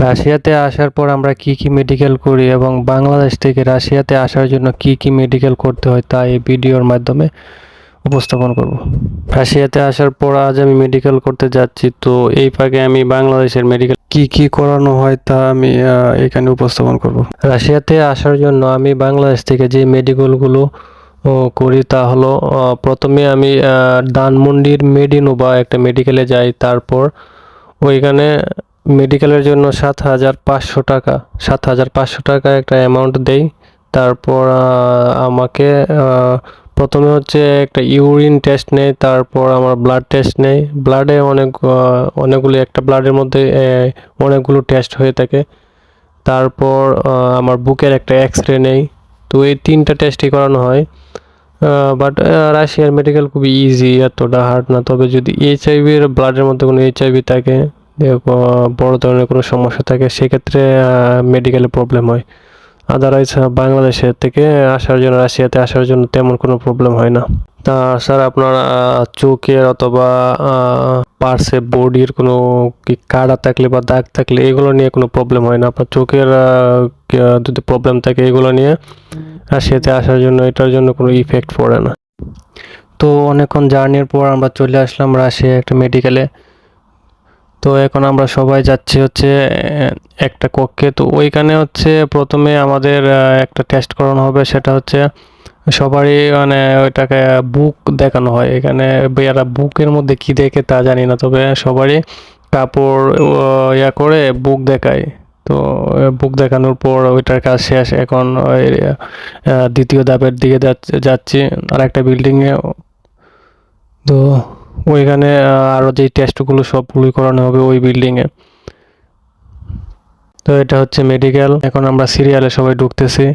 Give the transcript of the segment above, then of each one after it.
রাশিয়াতে আসার পর আমরা কি কি মেডিকেল করি এবং বাংলাদেশ থেকে রাশিয়াতে আসার জন্য কি কি মেডিকেল করতে হয় তা এই ভিডিওর মাধ্যমে উপস্থাপন করব। রাশিয়াতে আসার পর আজ আমি মেডিকেল করতে যাচ্ছি তো এই ফাঁকে আমি বাংলাদেশের মেডিকেল কি কি করানো হয় তা আমি এখানে উপস্থাপন করব। রাশিয়াতে আসার জন্য আমি বাংলাদেশ থেকে যে মেডিকেলগুলো করি তা হলো প্রথমে আমি আহ, ধানমন্ডির মেডিনোভা একটা মেডিকেলে যাই তারপর ওইখানে মেডিকেলের জন্য সাত হাজার পাঁচশো টাকা। সাত হাজার পাঁচশো টাকা একটা অ্যামাউন্ট দেই। তারপর আমাকে প্রথমে হচ্ছে একটা ইউরিন টেস্ট নেই। তারপর আমার ব্লাড টেস্ট নেই। ব্লাডে অনেক অনেকগুলি, একটা ব্লাডের মধ্যে অনেকগুলো টেস্ট হয়ে থাকে। তারপর আমার বুকের একটা এক্স রে নেই। তো এই তিনটা টেস্টই করানো হয়। বাট রাশিয়ার মেডিকেল খুবই ইজি এতটা হার্ড না। তবে যদি এইচআইভির ব্লাডের মধ্যে কোনো এইচআইভি থাকে বড় ধরনের কোনো সমস্যা থাকে, সেক্ষেত্রে মেডিকেলে প্রবলেম হয়। আদারওয়াইজ বাংলাদেশের থেকে আসার জন্য, রাশিয়াতে আসার জন্য তেমন কোনো প্রবলেম হয় না। তা স্যার আপনার চোখের অথবা পার্সে বডির কোনো কি কাড়া থাকলে বা দাগ থাকলে, এগুলো নিয়ে কোনো প্রবলেম হয় না। আপনার চোখের যদি প্রবলেম থাকে, এগুলো নিয়ে রাশিয়াতে আসার জন্য, এটার জন্য কোনো ইফেক্ট পড়ে না। তো অনেকক্ষণ জার্নির পর আমরা চলে আসলাম রাশিয়া একটা মেডিকেলে তো এখন আমরা সবাই যাচ্ছি হচ্ছে একটা কক্ষে। তো ওইখানে হচ্ছে প্রথমে আমাদের একটা টেস্ট করানো হবে, সেটা হচ্ছে সবারই মানে ওইটাকে বুক দেখানো হয়। এখানে এরা বুকের মধ্যে কি দেখে তা জানি না, তবে সবারই কাপড় ইয়া করে বুক দেখায়। তো বুক দেখানোর পর ওইটার কাজ শেষ। এখন দ্বিতীয় ধাপের দিকে যাচ্ছি আর একটা বিল্ডিংয়ে তো ওইখানে আরও আরও যে টেস্টগুলো সবগুলোই করানো হবে ওই বিল্ডিংয়ে তো এটা হচ্ছে মেডিকেল এখন আমরা সিরিয়ালে সবাই ঢুকতেছি।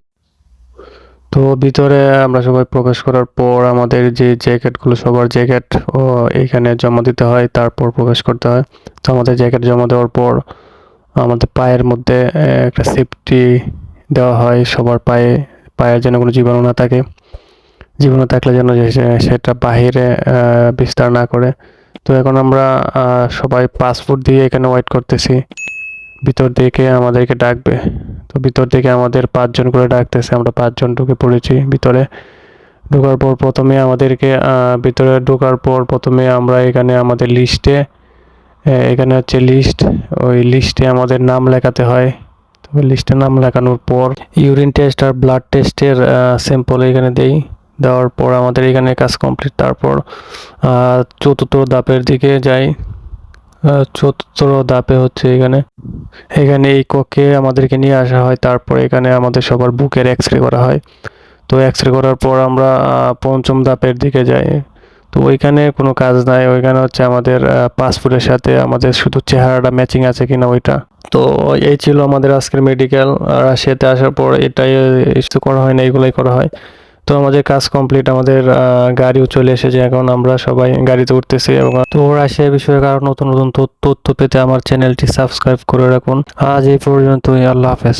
তো ভিতরে আমরা সবাই প্রবেশ করার পর আমাদের যে জ্যাকেটগুলো সবার জ্যাকেট ও, এখানে জমা দিতে হয়, তারপর প্রবেশ করতে হয়। তো আমাদের জ্যাকেট জমা দেওয়ার পর আমাদের পায়ের মধ্যে একটা সেফটি দেওয়া হয় সবার পায়ে, পায়ের যেন কোনো জীবাণু না থাকে। জীবাণু থাকলে যেন সেটা বাহিরে বিস্তার না করে। তো এখন আমরা সবাই পাসপোর্ট দিয়ে এখানে ওয়েট করতেছি। ভিতর থেকে আমাদেরকে ডাকবে। তো ভিতর থেকে আমাদের পাঁচজন করে ডাকতেছে। আমরা পাঁচজন ঢুকে পড়েছি ভিতরে। ঢোকার পর প্রথমে আমাদেরকে ভিতরে ঢোকার পর প্রথমে আমরা এখানে আমাদের লিস্টে এখানে হচ্ছে লিস্ট ওই লিস্টে আমাদের নাম লেখাতে হয়। তো লিস্টে নাম লেখানোর পর ইউরিন টেস্ট আর ব্লাড টেস্টের স্যাম্পল এখানে দেই। দেওয়ার পর আমাদের এখানে কাজ কমপ্লিট তারপর চতুর্থ ধাপের দিকে যাই। চতুর্থ ধাপে হচ্ছে এখানে এখানে এই কক্ষে আমাদেরকে নিয়ে আসা হয়। তারপর এখানে আমাদের সবার বুকের এক্স রে করা হয়। তো এক্স রে করার পর আমরা পঞ্চম ধাপের দিকে যাই। তো ওইখানে কোনো কাজ নাই, ওইখানে হচ্ছে আমাদের পাসপোর্টের সাথে আমাদের শুধু চেহারাটা ম্যাচিং আছে কিনা ওইটা। তো এই ছিল আমাদের আজকের মেডিকেল রাশিয়াতে আসার পর এটাই করা হয় না, এগুলোই করা হয়। তো আমাদের কাজ কমপ্লিট আমাদের গাড়িও চলে এসেছে। এখন আমরা সবাই গাড়িতে উঠতেছি এবং তো রাশিয়া বিষয়ে কারও নতুন নতুন তথ্য পেতে আমার চ্যানেলটি সাবস্ক্রাইব করে রাখুন। আজ এই পর্যন্তই, আল্লাহ হাফেজ।